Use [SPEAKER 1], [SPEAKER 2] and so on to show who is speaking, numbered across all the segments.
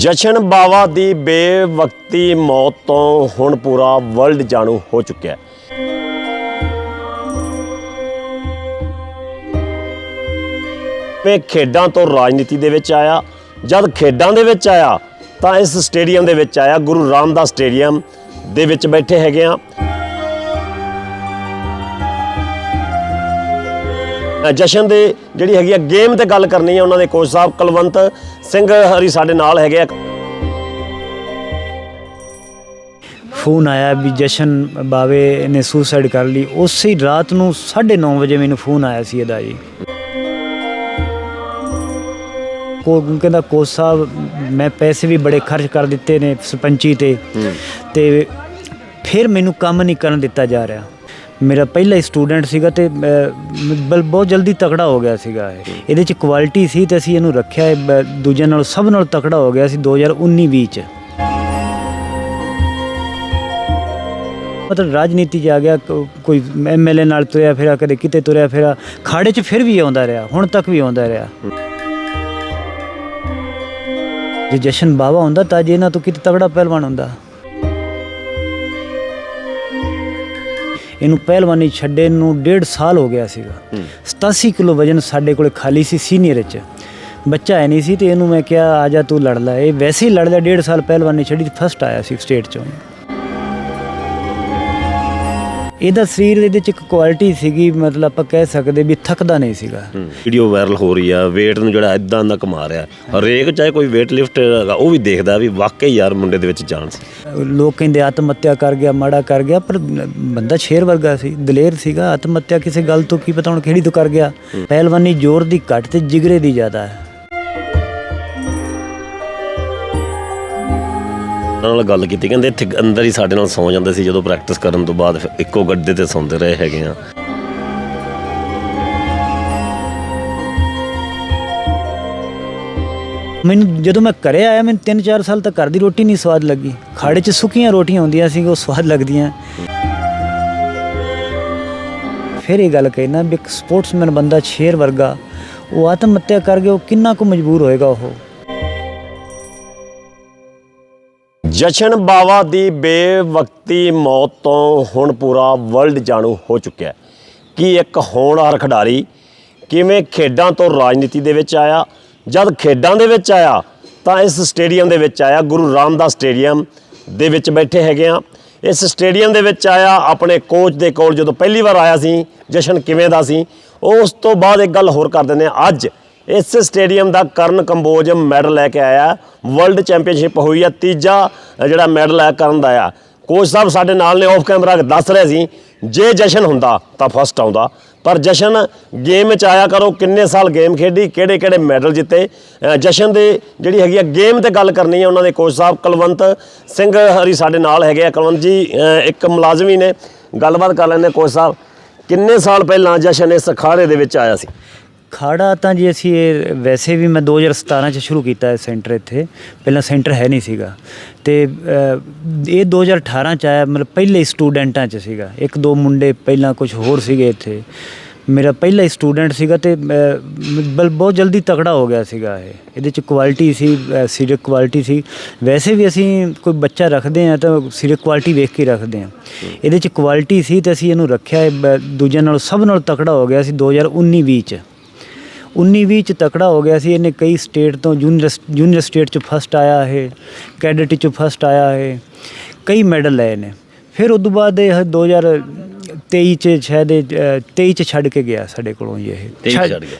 [SPEAKER 1] ਜਸ਼ਨ ਬਾਵਾ ਦੀ ਬੇਵਕਤੀ ਮੌਤ ਤੋਂ ਹੁਣ ਪੂਰਾ ਵਰਲਡ ਜਾਣੂ ਹੋ ਚੁੱਕਿਆ ਹੈ। ਵੇ ਖੇਡਾਂ ਤੋਂ ਰਾਜਨੀਤੀ ਦੇ ਵਿੱਚ ਆਇਆ। ਜਦ ਖੇਡਾਂ ਦੇ ਵਿੱਚ ਆਇਆ, ਤਾਂ ਇਸ ਸਟੇਡੀਅਮ ਦੇ ਵਿੱਚ ਆਇਆ। ਗੁਰੂ ਰਾਮਦਾਸ ਸਟੇਡੀਅਮ ਦੇ ਵਿੱਚ ਬੈਠੇ ਹੈਗੇ ਆ। ਜਸ਼ਨ ਦੇ ਜਿਹੜੀ ਹੈਗੀ ਆ ਗੇਮ ਤੇ ਗੱਲ ਕਰਨੀ ਹੈ ਉਹਨਾਂ ਦੇ ਕੋਚ ਸਾਹਿਬ ਕੁਲਵੰਤ ਸਿੰਘ ਹਰੀ ਸਾਡੇ ਨਾਲ ਹੈਗੇ ਆ।
[SPEAKER 2] ਫੋਨ ਆਇਆ ਵੀ ਜਸ਼ਨ ਬਾਵੇ ਨੇ ਸੁਸਾਈਡ ਕਰ ਲਈ। ਉਸੇ ਰਾਤ ਨੂੰ 9:30 ਵਜੇ ਮੈਨੂੰ ਫੋਨ ਆਇਆ ਸੀ ਇਹਦਾ ਜੀ। ਕੋ ਕਹਿੰਦਾ ਕੋਚ ਸਾਹਿਬ ਮੈਂ ਪੈਸੇ ਵੀ ਬੜੇ ਖਰਚ ਕਰ ਦਿੱਤੇ ਨੇ ਸਰਪੰਚੀ ਤੇ। ਤੇ ਫਿਰ ਮੈਨੂੰ ਕੰਮ ਨਹੀਂ ਕਰਨ ਦਿੱਤਾ ਜਾ ਰਿਹਾ। ਮੇਰਾ ਪਹਿਲਾ ਹੀ ਸਟੂਡੈਂਟ ਸੀਗਾ ਤੇ ਬਲ, ਬਹੁਤ ਜਲਦੀ ਤਕੜਾ ਹੋ ਗਿਆ ਸੀਗਾ ਇਹ। ਇਹਦੇ ਚ ਕੁਆਲਿਟੀ ਸੀ ਤੇ ਅਸੀਂ ਇਹਨੂੰ ਰੱਖਿਆ ਦੂਜਿਆਂ ਨਾਲ ਸਭ ਨਾਲ ਤਕੜਾ ਹੋ ਗਿਆ ਸੀ 2019-20 ਚ। ਮਤਲਬ ਰਾਜਨੀਤੀ 'ਚ ਆ ਗਿਆ, ਕੋ- ਕੋਈ ਐਮਐਲਏ ਨਾਲ ਤੁਰਿਆ ਫਿਰਿਆ, ਕਦੇ ਕਿਤੇ ਤੁਰਿਆ ਫਿਰਿਆ, ਖਾੜੇ 'ਚ ਫਿਰ ਵੀ ਆਉਂਦਾ ਰਿਹਾ, ਹੁਣ ਤੱਕ ਵੀ ਆਉਂਦਾ ਰਿਹਾ। ਜੇ ਜਸ਼ਨ ਬਾਵਾ ਹੁੰਦਾ ਤਾਂ ਜੇ ਇਹਨਾਂ ਤੋਂ ਕਿਤੇ ਤਗੜਾ ਪਹਿਲਵਾਨ ਹੁੰਦਾ। ਇਹਨੂੰ ਪਹਿਲਵਾਨੀ ਛੱਡੇ ਨੂੰ ਡੇਢ ਸਾਲ ਹੋ ਗਿਆ ਸੀਗਾ। 87 ਕਿਲੋ ਵਜਨ ਸਾਡੇ ਕੋਲੇ ਖਾਲੀ ਸੀ ਸੀਨੀਅਰ 'ਚ ਬੱਚਾ ਹੈ ਨਹੀਂ ਸੀ ਤੇ ਇਹਨੂੰ ਮੈਂ ਕਿਹਾ ਆ ਜਾ ਤੂੰ ਲੜ ਲੈ। ਇਹ ਵੈਸੇ ਹੀ ਲੜਦਾ ਡੇਢ ਸਾਲ ਪਹਿਲਵਾਨੀ ਛੱਡੀ ਫਸਟ ਆਇਆ ਸੀ ਸਟੇਟ 'ਚੋਂ। ਇਹਦਾ ਸਰੀਰ ਇਹਦੇ 'ਚ ਇੱਕ ਕੁਆਲਿਟੀ ਸੀਗੀ ਮਤਲਬ ਆਪਾਂ ਕਹਿ ਸਕਦੇ ਵੀ ਥੱਕਦਾ ਨਹੀਂ ਸੀਗਾ।
[SPEAKER 1] ਵੀਡੀਓ ਵਾਇਰਲ ਹੋ ਰਹੀ ਆ weight ਨੂੰ ਜਿਹੜਾ ਇਦਾਂ ਦਾ ਕਮਾ ਰਿਹਾ। ਹਰੇਕ ਚਾਹੇ ਕੋਈ weight ਲਿਫਟ ਹੈਗਾ ਉਹ ਵੀ ਦੇਖਦਾ ਵੀ ਵਾਕਈ ਯਾਰ ਮੁੰਡੇ ਦੇ ਵਿੱਚ ਜਾਨ ਸੀ।
[SPEAKER 2] ਲੋਕ ਕਹਿੰਦੇ ਆਤਮ ਹੱਤਿਆ ਕਰ ਗਿਆ ਮਾੜਾ ਕਰ ਗਿਆ ਪਰ ਬੰਦਾ ਸ਼ੇਰ ਵਰਗਾ ਸੀ ਦਲੇਰ ਸੀਗਾ। ਆਤਮ ਹੱਤਿਆ ਕਿਸੇ ਗੱਲ ਤੋਂ ਕੀ ਪਤਾ ਹੁਣ ਕਿਹੜੀ ਤੋਂ ਕਰ ਗਿਆ। ਪਹਿਲਵਾਨੀ ਜ਼ੋਰ ਦੀ ਘੱਟ ਤੇ ਜਿਗਰੇ ਦੀ ਜ਼ਿਆਦਾ ਹੈ।
[SPEAKER 1] ਉਹਨਾਂ ਨਾਲ ਗੱਲ ਕੀਤੀ, ਕਹਿੰਦੇ ਇੱਥੇ ਅੰਦਰ ਹੀ ਸਾਡੇ ਨਾਲ ਸੌ ਜਾਂਦੇ ਸੀ ਜਦੋਂ ਪ੍ਰੈਕਟਿਸ ਕਰਨ ਤੋਂ ਬਾਅਦ ਫਿਰ ਇੱਕੋ ਗੱਡੇ ਤੇ ਸੌਂਦੇ ਰਹੇ ਹੈਗੇ ਆ।
[SPEAKER 2] ਮੈਨੂੰ ਜਦੋਂ ਮੈਂ ਘਰੇ ਆਇਆ, ਮੈਨੂੰ 3-4 ਸਾਲ ਤੱਕ ਘਰ ਦੀ ਰੋਟੀ ਨਹੀਂ ਸਵਾਦ ਲੱਗੀ। ਖਾੜੇ 'ਚ ਸੁੱਕੀਆਂ ਰੋਟੀਆਂ ਹੁੰਦੀਆਂ ਸੀ, ਉਹ ਸਵਾਦ ਲੱਗਦੀਆਂ। ਫਿਰ ਇਹ ਗੱਲ ਕਹਿਣਾ ਵੀ ਇੱਕ ਸਪੋਰਟਸਮੈਨ ਬੰਦਾ ਸ਼ੇਰ ਵਰਗਾ, ਉਹ ਆਤਮ ਹੱਤਿਆ ਕਰ ਗਿਆ ਉਹ ਕਿੰਨਾ ਕੁ ਮਜਬੂਰ ਹੋਏਗਾ ਉਹ।
[SPEAKER 1] ਜਸ਼ਨ ਬਾਵਾ ਦੀ ਬੇਵਕਤੀ ਮੌਤ ਤੋਂ ਹੁਣ ਪੂਰਾ ਵਰਲਡ ਜਾਣੂ ਹੋ ਚੁੱਕਿਆ ਕਿ ਇੱਕ ਹੋਣਹਾਰ ਖਿਡਾਰੀ ਕਿਵੇਂ ਖੇਡਾਂ ਤੋਂ ਰਾਜਨੀਤੀ ਦੇ ਵਿੱਚ ਆਇਆ? ਜਦ ਖੇਡਾਂ ਦੇ ਵਿੱਚ ਆਇਆ, ਤਾਂ ਇਸ ਸਟੇਡੀਅਮ ਦੇ ਵਿੱਚ ਆਇਆ। ਗੁਰੂ ਰਾਮਦਾਸ ਸਟੇਡੀਅਮ ਦੇ ਵਿੱਚ ਬੈਠੇ ਹੈਗੇ ਆ ਇਸ ਸਟੇਡੀਅਮ ਦੇ ਵਿੱਚ ਆਇਆ, ਆਪਣੇ ਕੋਚ ਦੇ ਕੋਲ ਜਦੋਂ ਪਹਿਲੀ ਵਾਰ ਆਇਆ ਸੀ, ਜਸ਼ਨ ਕਿਵੇਂ ਦਾ ਸੀ, ਉਸ ਤੋਂ ਬਾਅਦ ਇੱਕ ਗੱਲ ਹੋਰ ਕਰ ਦਿੰਦੇ ਆ ਅੱਜ ਇਸ ਸਟੇਡੀਅਮ ਦਾ ਕਰਨ ਕੰਬੋਜ ਮੈਡਲ ਲੈ ਕੇ ਆਇਆ। ਵਰਲਡ ਚੈਂਪੀਅਨਸ਼ਿਪ ਹੋਈ ਆ, ਤੀਜਾ ਜਿਹੜਾ ਮੈਡਲ ਆ ਕਰਨ ਦਾ ਆ। ਕੋਚ ਸਾਹਿਬ ਸਾਡੇ ਨਾਲ ਨੇ ਆਫ ਕੈਮਰਾ ਦੱਸ ਰਹੇ ਸੀ, ਜੇ ਜਸ਼ਨ ਹੁੰਦਾ ਤਾਂ ਫਸਟ ਆਉਂਦਾ। ਪਰ ਜਸ਼ਨ ਗੇਮ ਵਿੱਚ ਆਇਆ ਕਰੋ, ਕਿੰਨੇ ਸਾਲ ਗੇਮ ਖੇਡੀ ਕਿਹੜੇ ਕਿਹੜੇ ਮੈਡਲ ਜਿੱਤੇ। ਜਸ਼ਨ ਦੇ ਜਿਹੜੀ ਹੈਗੀ ਆ ਗੇਮ ਤੇ ਗੱਲ ਕਰਨੀ ਹੈ ਉਹਨਾਂ ਦੇ ਕੋਚ ਸਾਹਿਬ, ਕੁਲਵੰਤ ਸਿੰਘ ਹਰੀ ਸਾਡੇ ਨਾਲ ਹੈਗੇ ਆ। ਕੁਲਵੰਤ ਜੀ ਇੱਕ ਮੁਲਾਜ਼ਮੀ ਨੇ। ਗੱਲਬਾਤ ਕਰ ਲੈਂਦੇ ਕੋਚ ਸਾਹਿਬ, ਕਿੰਨੇ ਸਾਲ ਪਹਿਲਾਂ ਜਸ਼ਨ ਇਸ ਅਖਾੜੇ ਦੇ ਵਿੱਚ ਆਇਆ ਸੀ?
[SPEAKER 2] ਖਾੜਾ ਤਾਂ ਜੀ ਅਸੀਂ ਇਹ ਵੈਸੇ ਵੀ ਮੈਂ 2017 ਚ ਸ਼ੁਰੂ ਕੀਤਾ ਹੈ ਸੈਂਟਰ ਇੱਥੇ। ਪਹਿਲਾਂ ਸੈਂਟਰ ਹੈ ਨਹੀਂ ਸੀਗਾ। ਤੇ ਅਹ, ਇਹ 2018 ਚ ਆਇਆ ਮਤਲਬ ਪਹਿਲੇ ਸਟੂਡੈਂਟਾਂ ਚ ਸੀਗਾ। ਇੱਕ ਦੋ ਮੁੰਡੇ ਪਹਿਲਾਂ ਕੁਝ ਹੋਰ ਸੀਗੇ ਇੱਥੇ। ਮੇਰਾ ਪਹਿਲਾ ਹੀ ਸਟੂਡੈਂਟ ਸੀਗਾ ਤੇ ਅਹ, ਬਲ ਬਹੁਤ ਜਲਦੀ ਤਕੜਾ ਹੋ ਗਿਆ ਸੀਗਾ ਇਹ। ਇਹਦੇ ਚ ਕੁਆਲਿਟੀ ਸੀ ਸੀਰੀਅਸ ਕੁਆਲਿਟੀ ਸੀ। ਵੈਸੇ ਵੀ ਅਸੀਂ ਕੋਈ ਬੱਚਾ ਰੱਖਦੇ ਆ ਤਾਂ ਸੀਰੀਅਸ ਕੁਆਲਿਟੀ ਵੇਖ ਕੇ ਰੱਖਦੇ ਆ ਇਹਦੇ ਚ ਕੁਆਲਿਟੀ ਸੀ ਤੇ ਅਸੀਂ ਇਹਨੂੰ ਰੱਖਿਆ ਇਹ ਬ- ਦੂਜਿਆਂ ਨਾਲੋਂ ਸਭ ਨਾਲੋਂ ਤਕੜਾ ਹੋ ਗਿਆ ਸੀ 2019-20 ਚ। 19-20 ਚ ਤਕੜਾ ਹੋ ਗਿਆ ਸੀ ਇਹਨੇ ਕਈ ਸਟੇਟ ਤੋਂ ਜੂਨੀਅਰ ਜੂਨੀਅਰ ਸਟੇਟ ਚ ਫਸਟ ਆਇਆ ਇਹ ਕੈਡਟ ਚ ਫਸਟ ਆਇਆ ਇਹ ਕਈ ਮੈਡਲ ਲਏ ਨੇ ਫਿਰ ਉਸ ਤੋਂ ਬਾਅਦ ਇਹ 2023 ਚ ਸ਼ਾਇਦ ਇਹ, ਅ, 23 ਚ ਛੱਡ ਕੇ ਗਿਆ ਸਾਡੇ ਕੋਲੋਂ ਇਹ।
[SPEAKER 1] 23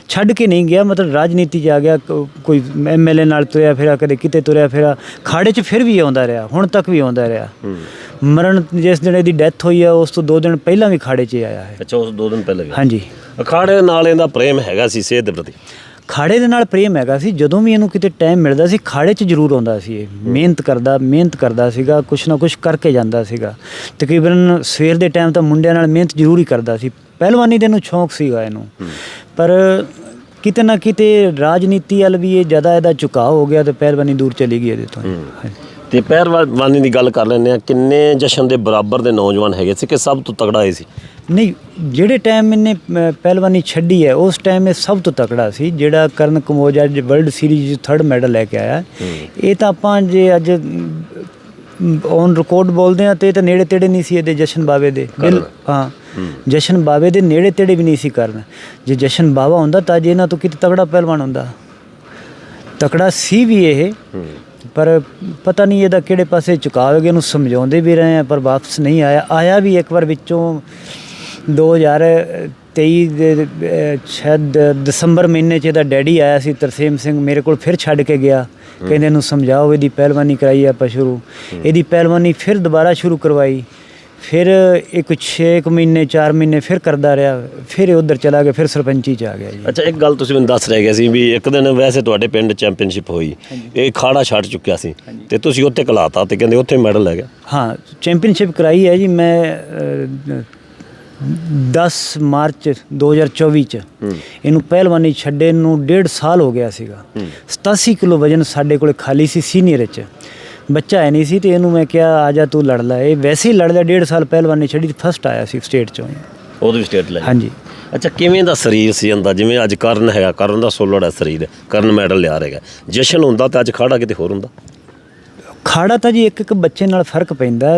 [SPEAKER 2] ਛੱਡ- ਕੇ ਨਹੀਂ ਗਿਆ ਮਤਲਬ ਰਾਜਨੀਤੀ 'ਚ ਆ ਗਿਆ ਕੋਈ ਐਮਐਲਏ ਨਾਲ ਤੁਰਿਆ ਫਿਰਿਆ ਕਦੇ ਕਿਤੇ ਤੁਰਿਆ ਫਿਰਿਆ ਖਾੜੇ 'ਚ ਫਿਰ ਵੀ ਆਉਂਦਾ ਰਿਹਾ ਹੁਣ ਤੱਕ ਵੀ ਆਉਂਦਾ ਰਿਹਾ। ਮਰਨ ਜਿਸ ਦਿਨ ਇਹਦੀ ਡੈਥ ਹੋਈ ਆ ਉਸ ਤੋਂ 2 ਦਿਨ ਪਹਿਲਾਂ ਵੀ ਖਾੜੇ 'ਚ ਹੀ ਆਇਆ ਹੈ
[SPEAKER 1] ਅੱਛਾ ਉਸ ਦੋ ਦਿਨ ਪਹਿਲਾਂ ਗਿਆ
[SPEAKER 2] ਹਾਂਜੀ।
[SPEAKER 1] ਅਖਾੜੇ ਨਾਲ ਇਹਦਾ ਪ੍ਰੇਮ ਹੈਗਾ ਸੀ ਸਿਹਤ ਦੇ ਪ੍ਰਤੀ।
[SPEAKER 2] ਖਾੜੇ ਦੇ ਨਾਲ ਪ੍ਰੇਮ ਹੈਗਾ ਸੀ ਜਦੋਂ ਵੀ ਇਹਨੂੰ ਕਿਤੇ ਟਾਈਮ ਮਿਲਦਾ ਸੀ ਖਾੜੇ 'ਚ ਜ਼ਰੂਰ ਆਉਂਦਾ ਸੀ ਇਹ। ਮਿਹਨਤ ਕਰਦਾ ਮਿਹਨਤ ਕਰਦਾ ਸੀਗਾ ਕੁਛ ਨਾ ਕੁਛ ਕਰਕੇ ਜਾਂਦਾ ਸੀਗਾ। ਤਕਰੀਬਨ ਸਵੇਰ ਦੇ ਟਾਈਮ ਤਾਂ ਮੁੰਡਿਆਂ ਨਾਲ ਮਿਹਨਤ ਜ਼ਰੂਰ ਹੀ ਕਰਦਾ ਸੀ। ਪਹਿਲਵਾਨੀ ਦੇ ਨੂੰ ਸ਼ੌਂਕ ਸੀਗਾ ਇਹਨੂੰ। ਪਰ ਕਿਤੇ ਨਾ ਕਿਤੇ ਰਾਜਨੀਤੀ ਵੱਲ ਵੀ ਇਹ ਜ਼ਿਆਦਾ ਇਹਦਾ ਝੁਕਾਅ ਹੋ ਗਿਆ ਤੇ ਪਹਿਲਵਾਨੀ ਦੂਰ ਚਲੀ ਗਈ ਇਹਦੇ ਤੋਂ। ਹਾਂਜੀ।
[SPEAKER 1] ਤੇ ਪਹਿਲਵਾਨੀ ਦੀ ਗੱਲ ਕਰ ਲੈਂਦੇ ਆ ਕਿੰਨੇ ਜਸ਼ਨ ਦੇ ਬਰਾਬਰ ਦੇ ਨੌਜਵਾਨ ਹੈਗੇ ਸੀ ਕਿ ਸਭ ਤੋਂ ਤਗੜਾ ਇਹ ਸੀ?
[SPEAKER 2] ਨਹੀਂ ਜਿਹੜੇ ਟਾਈਮ ਇਹਨੇ ਪਹਿਲਵਾਨੀ ਛੱਡੀ ਹੈ ਉਸ ਟਾਈਮ ਇਹ ਸਭ ਤੋਂ ਤਕੜਾ ਸੀ ਜਿਹੜਾ ਕਰਨ ਕੰਬੋਜ ਅੱਜ ਵਰਲਡ ਸੀਰੀਜ਼ ਥਰਡ ਮੈਡਲ ਲੈ ਕੇ ਆਇਆ। ਇਹ ਤਾਂ ਆਪਾਂ ਜੇ ਅੱਜ ਔਨ ਰਿਕਾਰਡ ਬੋਲਦੇ ਆ ਤੇ ਇਹ ਤਾਂ ਨੇੜੇ ਤੇੜੇ ਨਹੀਂ ਸੀ ਇਹਦੇ ਜਸ਼ਨ ਬਾਵੇ ਦੇ। ਬਿਲ ਹਾਂ ਜਸ਼ਨ ਬਾਵੇ ਦੇ ਨੇੜੇ ਤੇੜੇ ਵੀ ਨਹੀਂ ਸੀ ਕਰਨ। ਜੇ ਜਸ਼ਨ ਬਾਵਾ ਹੁੰਦਾ ਤਾਂ ਜੇ ਇਹਨਾਂ ਤੋਂ ਕਿਤੇ ਤਗੜਾ ਪਹਿਲਵਾਨ ਹੁੰਦਾ। ਤਕੜਾ ਸੀ ਵੀ ਇਹ। ਪਰ ਪਤਾ ਨਹੀਂ ਇਹਦਾ ਕਿਹੜੇ ਪਾਸੇ ਝੁਕਾਵੇਗੇ ਇਹਨੂੰ ਸਮਝਾਉਂਦੇ ਵੀ ਰਹੇ ਆ ਪਰ ਵਾਪਸ ਨਹੀਂ ਆਇਆ। ਆਇਆ ਵੀ ਇੱਕ ਵਾਰ ਵਿੱਚੋਂ 2023 ਦੇ ਸ਼ਾਇਦ ਦਸੰਬਰ ਮਹੀਨੇ 'ਚ ਇਹਦਾ ਡੈਡੀ ਆਇਆ ਸੀ ਤਰਸੇਮ ਸਿੰਘ ਮੇਰੇ ਕੋਲ ਫਿਰ ਛੱਡ ਕੇ ਗਿਆ। ਕਹਿੰਦੇ ਇਹਨੂੰ ਸਮਝਾਓ ਇਹਦੀ ਪਹਿਲਵਾਨੀ ਕਰਾਈ ਆਪਾਂ ਸ਼ੁਰੂ। ਇਹਦੀ ਪਹਿਲਵਾਨੀ ਫਿਰ ਦੁਬਾਰਾ ਸ਼ੁਰੂ ਕਰਵਾਈ। ਫਿਰ ਇੱਕ 6 ਮਹੀਨੇ 4 ਮਹੀਨੇ ਫਿਰ ਕਰਦਾ ਰਿਹਾ ਫਿਰ ਇਹ ਉਧਰ ਚਲਾ ਗਿਆ ਫਿਰ ਸਰਪੰਚੀ ਚ ਆ ਗਿਆ ਜੀ।
[SPEAKER 1] ਅੱਛਾ ਇੱਕ ਗੱਲ ਤੁਸੀਂ ਮੈਨੂੰ ਦੱਸ ਰਹੇ ਗਏ ਸੀ ਵੀ ਇੱਕ ਦਿਨ ਵੈਸੇ ਤੁਹਾਡੇ ਪਿੰਡ ਚੈਂਪੀਅਨਸ਼ਿਪ ਹੋਈ। ਇਹ ਖਾੜਾ ਛੱਡ ਚੁੱਕਿਆ ਸੀ। ਤੇ ਤੁਸੀਂ ਉੱਥੇ ਕਲਾਤਾ ਤੇ ਕਹਿੰਦੇ ਉੱਥੇ ਮੈਡਲ ਲੈ ਗਿਆ
[SPEAKER 2] ਹਾਂ ਚੈਂਪੀਅਨਸ਼ਿਪ ਕਰਾਈ ਹੈ ਜੀ ਮੈਂ ਅਹ, 10 ਮਾਰਚ 2024 ਚ। ਇਹਨੂੰ ਪਹਿਲਵਾਨੀ ਛੱਡੇ ਨੂੰ ਡੇਢ ਸਾਲ ਹੋ ਗਿਆ ਸੀਗਾ। 87 ਕਿਲੋ ਵਜਨ ਸਾਡੇ ਕੋਲੇ ਖਾਲੀ ਸੀ ਸੀਨੀਅਰ ਚ। ਬੱਚਾ ਹੈ ਨਹੀਂ ਸੀ ਤੇ ਇਹਨੂੰ ਮੈਂ ਕਿਹਾ ਆ ਜਾ ਤੂੰ ਲੜ ਲੈ। ਇਹ ਵੈਸੇ ਹੀ ਲੜ ਲਿਆ ਡੇਢ ਸਾਲ ਪਹਿਲਵਾਨੀ ਛੱਡੀ ਫਸਟ ਆਇਆ ਸੀ ਸਟੇਟ ਚੋਂ
[SPEAKER 1] ਉਹਦੇ ਵੀ ਸਟੇਟ ਲੈ
[SPEAKER 2] ਹਾਂਜੀ।
[SPEAKER 1] ਅੱਛਾ ਕਿਵੇਂ ਦਾ ਸਰੀਰ ਸੀ ਅੰਦਾ ਜਿਵੇਂ ਅੱਜ ਕਰਨ ਹੈਗਾ ਕਰਨ ਦਾ ਸੋਲੜ ਹੈ ਸਰੀਰ ਕਰਨ ਮੈਡਲ ਲਿਆ ਰਹੇਗਾ ਜਸ਼ਨ ਹੁੰਦਾ ਤੇ ਅੱਜ ਖਾੜਾ ਕਿਤੇ ਹੋਰ ਹੁੰਦਾ?
[SPEAKER 2] ਖਾੜਾ ਤਾਂ ਜੀ ਇੱਕ ਇੱਕ ਬੱਚੇ ਨਾਲ ਫ਼ਰਕ ਪੈਂਦਾ।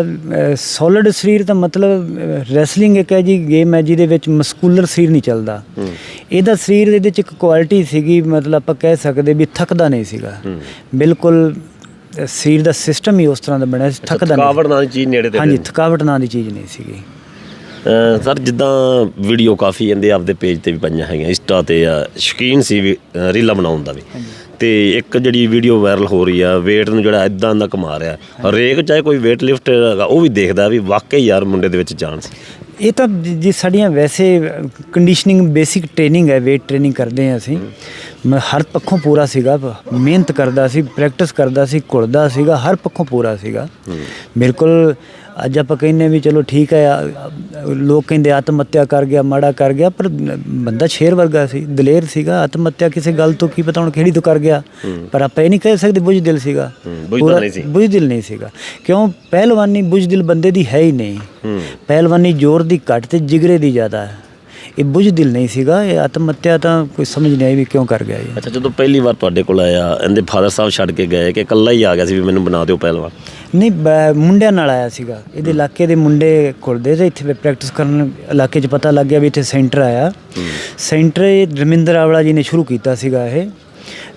[SPEAKER 2] ਸੋਲਿਡ ਸਰੀਰ ਤਾਂ ਮਤਲਬ ਰੈਸਲਿੰਗ ਇੱਕ ਹੈ ਜੀ ਗੇਮ ਹੈ ਜਿਹਦੇ ਵਿੱਚ ਮਸਕੂਲਰ ਸਰੀਰ ਨਹੀਂ ਚੱਲਦਾ। ਇਹਦਾ ਸਰੀਰ ਇਹਦੇ ਚ ਇੱਕ ਕੁਆਲਿਟੀ ਸੀਗੀ ਮਤਲਬ ਆਪਾਂ ਕਹਿ ਸਕਦੇ ਵੀ ਥੱਕਦਾ ਨਹੀਂ ਸੀਗਾ। ਬਿਲਕੁਲ ਸਰੀਰ ਦਾ ਸਿਸਟਮ ਹੀ ਉਸ ਤਰ੍ਹਾਂ ਦਾ ਬਣਿਆ ਸੀ ਥੱਕਦਾ ਨਹੀਂ
[SPEAKER 1] ਥਕਾਵਟ ਨਾਲ ਦੀ ਚੀਜ਼ ਨੇੜੇ ਤੇ
[SPEAKER 2] ਹਾਂਜੀ ਥਕਾਵਟ ਨਾਂ ਦੀ ਚੀਜ਼ ਨਹੀਂ ਸੀਗੀ।
[SPEAKER 1] ਸਰ ਜਿੱਦਾਂ ਵੀਡੀਓ ਕਾਫੀ ਇਹਦੇ ਆਪਦੇ ਪੇਜ ਤੇ ਵੀ ਪਈਆਂ ਹੈਗੀਆਂ ਇੰਸਟਾ ਤੇ ਆ ਸ਼ੌਕੀਨ ਸੀ ਵੀ ਰੀਲਾਂ ਬਣਾਉਣ ਦਾ ਵੀ। ਤੇ ਇੱਕ ਜਿਹੜੀ ਵੀਡੀਓ ਵਾਇਰਲ ਹੋ ਰਹੀ ਆ weight ਨੂੰ ਜਿਹੜਾ ਇਦਾਂ ਦਾ ਕਮਾ ਰਿਹਾ। ਹਰੇਕ ਚਾਹੇ ਕੋਈ weight ਲਿਫਟ ਹੈਗਾ ਉਹ ਵੀ ਦੇਖਦਾ ਵੀ ਵਾਕਈ ਯਾਰ ਮੁੰਡੇ ਦੇ ਵਿੱਚ ਜਾਨ ਸੀ।
[SPEAKER 2] ਇਹ ਤਾਂ ਜ- ਸਾਡੀਆਂ ਵੈਸੇ ਕੰਡੀਸ਼ਨਿੰਗ ਬੇਸਿਕ ਟ੍ਰੇਨਿੰਗ ਹੈ weight ਟ੍ਰੇਨਿੰਗ ਕਰਦੇ ਹਾਂ ਅਸੀਂ। ਮੈਂ ਹਰ ਪੱਖੋਂ ਪੂਰਾ ਸੀਗਾ ਮਿਹਨਤ ਕਰਦਾ ਸੀ ਪ੍ਰੈਕਟਿਸ ਕਰਦਾ ਸੀ ਘੁਲਦਾ ਸੀਗਾ ਹਰ ਪੱਖੋਂ ਪੂਰਾ ਸੀਗਾ। ਬਿਲਕੁਲ ਅੱਜ ਆਪਾਂ ਕਹਿੰਨੇ ਵੀ ਚਲੋ ਠੀਕ ਹੈ ਲੋਕ ਕਹਿੰਦੇ ਆਤਮ ਹੱਤਿਆ ਕਰ ਗਿਆ ਮਾੜਾ ਕਰ ਗਿਆ ਪਰ ਬੰਦਾ ਸ਼ੇਰ ਵਰਗਾ ਸੀ ਦਲੇਰ ਸੀਗਾ ਆਤਮ ਹੱਤਿਆ ਕਿਸੇ ਗੱਲ ਤੋਂ ਕੀ ਪਤਾ ਹੁਣ ਕਿਹੜੀ ਤੋਂ ਕਰ ਗਿਆ। ਪਰ ਆਪਾਂ ਇਹ ਨਹੀਂ ਕਹਿ ਸਕਦੇ ਬੁਝਦਿਲ ਸੀਗਾ।
[SPEAKER 1] ਬੁਝਦਾ
[SPEAKER 2] ਪੂਰਾ-
[SPEAKER 1] ਨਹੀਂ ਸੀ।
[SPEAKER 2] ਬੁਝਦਿਲ ਨਹੀਂ ਸੀਗਾ। ਕਿਉਂ? ਪਹਿਲਵਾਨੀ ਬੁਝਦਿਲ ਬੰਦੇ ਦੀ ਹੈ ਹੀ ਨਹੀਂ। ਪਹਿਲਵਾਨੀ ਜ਼ੋਰ ਦੀ ਘੱਟ ਤੇ ਜਿਗਰੇ ਦੀ ਜ਼ਿਆਦਾ ਹੈ। ਇਹ ਬੁਝਦਿਲ ਨਹੀਂ ਸੀਗਾ ਇਹ ਆਤਮ ਹੱਤਿਆ ਤਾਂ ਕੋਈ ਸਮਝ ਨਹੀਂ ਆਈ ਵੀ ਕਿਉਂ ਕਰ ਗਿਆ ਇਹ।
[SPEAKER 1] ਅੱਛਾ ਜਦੋਂ ਪਹਿਲੀ ਵਾਰ ਤੁਹਾਡੇ ਕੋਲ ਆਇਆ ਇਹਦੇ ਫਾਦਰ ਸਾਹਿਬ ਛੱਡ ਕੇ ਗਏ ਕਿ ਇਕੱਲਾ ਹੀ ਆ ਗਿਆ ਸੀ ਵੀ ਮੈਨੂੰ ਬਣਾ ਦਿਓ ਪਹਿਲਵਾਨ?
[SPEAKER 2] ਨਹੀਂ ਮੁੰਡਿਆਂ ਨਾਲ ਆਇਆ ਸੀਗਾ। ਇਹਦੇ ਇਲਾਕੇ ਦੇ ਮੁੰਡੇ ਖੁਲਦੇ ਤੇ ਇੱਥੇ ਪ੍ਰੈਕਟਿਸ ਕਰਨ ਇਲਾਕੇ 'ਚ ਪਤਾ ਲੱਗ ਗਿਆ ਵੀ ਇੱਥੇ ਸੈਂਟਰ ਆਇਆ। ਸੈਂਟਰ ਇਹ ਰਮਿੰਦਰ ਆਵਲਾ ਜੀ ਨੇ ਸ਼ੁਰੂ ਕੀਤਾ ਸੀਗਾ ਇਹ।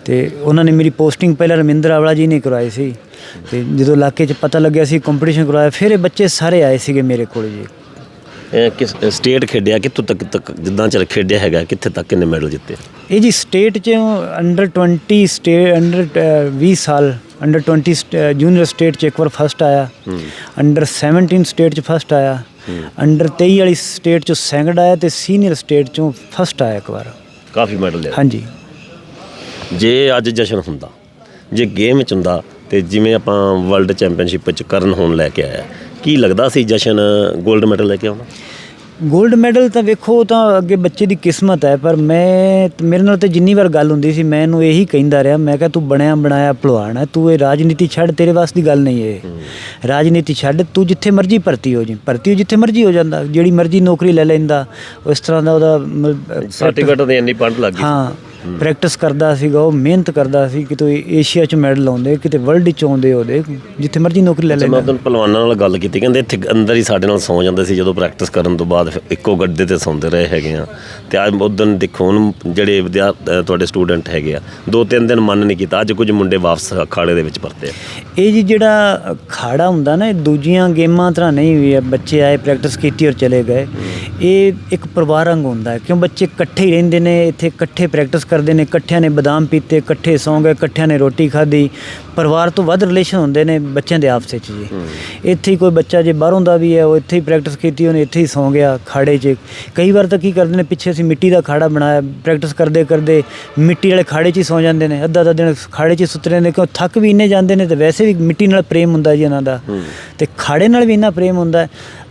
[SPEAKER 2] ਤੇ ਉਹਨਾਂ ਨੇ ਮੇਰੀ ਪੋਸਟਿੰਗ ਪਹਿਲਾਂ ਰਮਿੰਦਰ ਆਵਲਾ ਜੀ ਨੇ ਕਰਵਾਈ ਸੀ। ਤੇ ਜਦੋਂ ਇਲਾਕੇ 'ਚ ਪਤਾ ਲੱਗਿਆ ਸੀ ਕੰਪੀਟੀਸ਼ਨ ਕਰਵਾਇਆ ਫਿਰ ਇਹ ਬੱਚੇ ਸਾਰੇ ਆਏ ਸੀਗੇ ਮੇਰੇ ਕੋਲ ਜੀ।
[SPEAKER 1] ਕਿਸ ਸਟੇਟ ਖੇਡਿਆ ਕਿੱਥੋਂ ਤੱਕ ਤੱਕ ਜਿੱਦਾਂ ਚਲ ਖੇਡਿਆ ਹੈਗਾ ਕਿੱਥੇ ਤੱਕ ਕਿੰਨੇ ਮੈਡਲ ਜਿੱਤੇ?
[SPEAKER 2] ਇਹ ਜੀ ਸਟੇਟ ਚ ਅੰਡਰ 20 ਸਟੇਟ ਅੰਡਰ 20 ਸਾਲ ਅੰਡਰ 20 ਜੂਨੀਅਰ ਸਟੇਟ ਚ ਇੱਕ ਵਾਰ ਫਸਟ ਆਇਆ। ਅੰਡਰ 17 ਸਟੇਟ ਚ ਫਸਟ ਆਇਆ। ਅੰਡਰ 23 ਵਾਲੀ ਸਟੇਟ ਚ ਸੈਕੰਡ ਆਇਆ ਤੇ ਸੀਨੀਅਰ ਸਟੇਟ ਚੋਂ ਫਸਟ ਆਇਆ ਇੱਕ ਵਾਰ।
[SPEAKER 1] ਕਾਫੀ ਮੈਡਲ ਲਿਆ।
[SPEAKER 2] ਹਾਂਜੀ।
[SPEAKER 1] ਜੇ ਅੱਜ ਜਸ਼ਨ ਹੁੰਦਾ ਜੇ ਗੇਮ ਚ ਹੁੰਦਾ ਤੇ ਜਿਵੇਂ ਆਪਾਂ ਵਰਲਡ ਚੈਂਪੀਅਨਸ਼ਿਪ ਚ ਕਰਨ ਹੋਣ ਲੈ ਕੇ ਆਇਆ ਕੀ ਲੱਗਦਾ ਸੀ ਜਸ਼ਨ 골ਡ ਮੈਡਲ ਲੈ ਕੇ ਆਉਣਾ?
[SPEAKER 2] 골ਡ ਮੈਡਲ ਤਾਂ ਵੇਖੋ ਤਾਂ ਅੱਗੇ ਬੱਚੇ ਦੀ ਕਿਸਮਤ ਹੈ ਪਰ ਮੈਂ ਮੇਰੇ ਨਾਲ ਤੇ ਜਿੰਨੀ ਵਾਰ ਗੱਲ ਹੁੰਦੀ ਸੀ ਮੈਂ ਇਹਨੂੰ ਇਹੀ ਕਹਿੰਦਾ ਰਿਹਾ ਮੈਂ ਕਿਹਾ ਤੂੰ ਬਣਿਆ ਬਣਾਇਆ ਭਲਵਾਨ ਹੈ ਤੂੰ ਇਹ ਰਾਜਨੀਤੀ ਛੱਡ ਤੇਰੇ ਵਾਸ ਦੀ ਗੱਲ ਨਹੀਂ ਇਹ। ਰਾਜਨੀਤੀ ਛੱਡ ਤੂੰ ਜਿੱਥੇ ਮਰਜ਼ੀ ਭਰਤੀ ਹੋ ਜੀ ਭਰਤੀ ਹੋ ਜਿੱਥੇ ਮਰਜ਼ੀ ਹੋ ਜਾਂਦਾ ਜਿਹੜੀ ਮਰਜ਼ੀ ਨੌਕਰੀ ਲੈ ਲੈਂਦਾ ਉਸ ਤਰ੍ਹਾਂ ਦਾ ਉਹਦਾ
[SPEAKER 1] ਸਰਟੀਫਿਕੇਟ ਦੇ ਇੰਨੀ ਪੰਡ ਲੱਗ ਗਈ।
[SPEAKER 2] ਹਾਂ। ਪ੍ਰੈਕਟਿਸ ਕਰਦਾ ਸੀਗਾ ਉਹ ਮਿਹਨਤ ਕਰਦਾ ਸੀ ਕਿਤੇ ਏਸ਼ੀਆ ਚ ਮੈਡਲ ਆਉਂਦੇ ਕਿਤੇ ਵਰਲਡ ਚ ਆਉਂਦੇ ਉਹਦੇ ਜਿੱਥੇ ਮਰਜ਼ੀ ਨੌਕਰੀ ਲੈ
[SPEAKER 1] ਤੇ ਮੈਂ
[SPEAKER 2] ਲੈਂਦਾ।
[SPEAKER 1] ਉਦੋਂ ਪਹਿਲਵਾਨਾਂ ਨਾਲ ਗੱਲ ਕੀਤੀ ਕਹਿੰਦੇ ਇੱਥੇ ਅੰਦਰ ਹੀ ਸਾਡੇ ਨਾਲ ਸੌ ਜਾਂਦੇ ਸੀ ਜਦੋਂ ਪ੍ਰੈਕਟਿਸ ਕਰਨ ਤੋਂ ਬਾਅਦ ਇੱਕੋ ਗੱਡੇ ਤੇ ਸੌਂਦੇ ਰਹੇ ਹੈਗੇ ਆ। ਤੇ ਅੱਜ ਉਦੋਂ ਦੇਖੋ ਹੁਣ ਜਿਹੜੇ ਤੁਹਾਡੇ ਸਟੂਡੈਂਟ ਹੈਗੇ ਆ ਦੋ ਤਿੰਨ ਦਿਨ ਮਨ ਨਹੀਂ ਕੀਤਾ ਅੱਜ ਕੁਝ ਮੁੰਡੇ ਵਾਪਸ ਅਖਾੜੇ ਦੇ ਵਿੱਚ ਪਰਤੇ ਆ।
[SPEAKER 2] ਇਹ ਜੀ ਜਿਹੜਾ ਖਾੜਾ ਹੁੰਦਾ ਨਾ ਇਹ ਦੂਜੀਆਂ ਗੇਮਾਂ ਤਰ੍ਹਾਂ ਨਹੀਂ ਵੀ ਬੱਚੇ ਆਏ ਪ੍ਰੈਕਟਿਸ ਕੀਤੀ ਔਰ ਚਲੇ ਗਏ। ਇਹ ਇੱਕ ਪਰਿਵਾਰ ਵਾਂਗ ਹੁੰਦਾ ਕਿਉਂ ਬੱਚੇ ਇਕੱਠੇ ਹੀ ਰਹਿੰਦੇ ਨੇ ਇੱਥੇ ਇਕੱਠੇ ਪ੍ਰੈਕਟਿਸ ਕਰਦੇ ਨੇ ਇਕੱਠਿਆਂ ਨੇ ਬਦਾਮ ਪੀਤੇ ਇਕੱਠੇ ਸੌਂ ਗਏ ਇਕੱਠਿਆਂ ਨੇ ਰੋਟੀ ਖਾਧੀ। ਪਰਿਵਾਰ ਤੋਂ ਵੱਧ ਰਿਲੇਸ਼ਨ ਹੁੰਦੇ ਨੇ ਬੱਚਿਆਂ ਦੇ ਆਪਸ ਵਿੱਚ ਜੀ। ਇੱਥੇ ਹੀ ਕੋਈ ਬੱਚਾ ਜੇ ਬਾਹਰੋਂ ਦਾ ਵੀ ਹੈ ਉਹ ਇੱਥੇ ਹੀ ਪ੍ਰੈਕਟਿਸ ਕੀਤੀ ਉਹਨੇ ਇੱਥੇ ਹੀ ਸੌਂ ਗਿਆ ਖਾੜੇ 'ਚ। ਕਈ ਵਾਰ ਤਾਂ ਕੀ ਕਰਦੇ ਨੇ ਪਿੱਛੇ ਅਸੀਂ ਮਿੱਟੀ ਦਾ ਖਾੜਾ ਬਣਾਇਆ ਪ੍ਰੈਕਟਿਸ ਕਰਦੇ ਕਰਦੇ ਮਿੱਟੀ ਵਾਲੇ ਖਾੜੇ 'ਚ ਹੀ ਸੌਂ ਜਾਂਦੇ ਨੇ। ਅੱਧਾ ਅੱਧਾ ਦਿਨ ਖਾੜੇ 'ਚ ਸੁੱਤੇ ਰਹਿੰਦੇ ਕਿਉਂ ਥੱਕ ਵੀ ਇੰਨੇ ਜਾਂਦੇ ਨੇ ਤੇ ਵੈਸੇ ਵੀ ਮਿੱਟੀ ਨਾਲ ਪ੍ਰੇਮ ਹੁੰਦਾ ਜੀ ਇਹਨਾਂ ਦਾ। ਤੇ ਖਾੜੇ ਨਾਲ ਵੀ ਇੰਨਾ ਪ੍ਰੇਮ ਹੁੰਦਾ।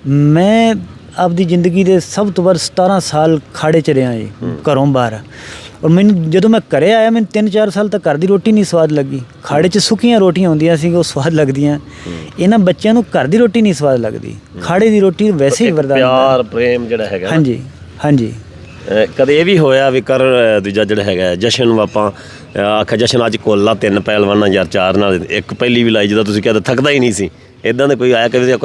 [SPEAKER 2] ਮੈਂ ਆਪਦੀ ਜ਼ਿੰਦਗੀ ਦੇ ਸਭ ਤੋਂ ਵੱਧ 17 ਸਾਲ ਖਾੜੇ 'ਚ ਰਿਹਾ ਜੀ ਘਰੋਂ ਬਾਹਰ। ਔਰ ਮੈਨੂੰ ਜਦੋਂ ਮੈਂ ਘਰੇ ਆਇਆ ਮੈਨੂੰ 3-4 ਸਾਲ ਤੱਕ ਘਰ ਦੀ ਰੋਟੀ ਨਹੀਂ ਸਵਾਦ ਲੱਗੀ। ਖਾੜੇ 'ਚ ਸੁੱਕੀਆਂ ਰੋਟੀਆਂ ਹੁੰਦੀਆਂ ਸੀ ਉਹ ਸਵਾਦ ਲੱਗਦੀਆਂ। ਇਹਨਾਂ ਬੱਚਿਆਂ ਨੂੰ ਘਰ ਦੀ ਰੋਟੀ ਨਹੀਂ ਸਵਾਦ ਲੱਗਦੀ। ਖਾੜੇ ਦੀ ਰੋਟੀ ਵੈਸੇ ਹੀ ਵਰਦਾਨ।
[SPEAKER 1] ਪਿਆਰ ਪ੍ਰੇਮ ਜਿਹੜਾ ਹੈਗਾ
[SPEAKER 2] ਹਾਂਜੀ ਹਾਂਜੀ।
[SPEAKER 1] ਕਦੇ ਇਹ ਵੀ ਹੋਇਆ ਵੀ ਕਰ ਦੂਜਾ ਜਿਹੜਾ ਹੈਗਾ ਜਸ਼ਨ ਨੂੰ ਆਪਾਂ ਆਖਿਆ ਜਸ਼ਨ ਅੱਜ ਕੋਲਾ ਤਿੰਨ ਪਹਿਲਵਾਨਾਂ ਯਾਰ ਚਾਰ ਨਾਲ ਇੱਕ ਪਹਿਲੀ ਵੀ ਲਾਈ ਜਦੋਂ ਤੁਸੀਂ ਕਹਿੰਦੇ ਥੱਕਦਾ ਹੀ ਨਹੀਂ ਸੀ। ਇਦਾਂ ਦੇ ਕੋਈ ਆਇਆ ਕਦੇ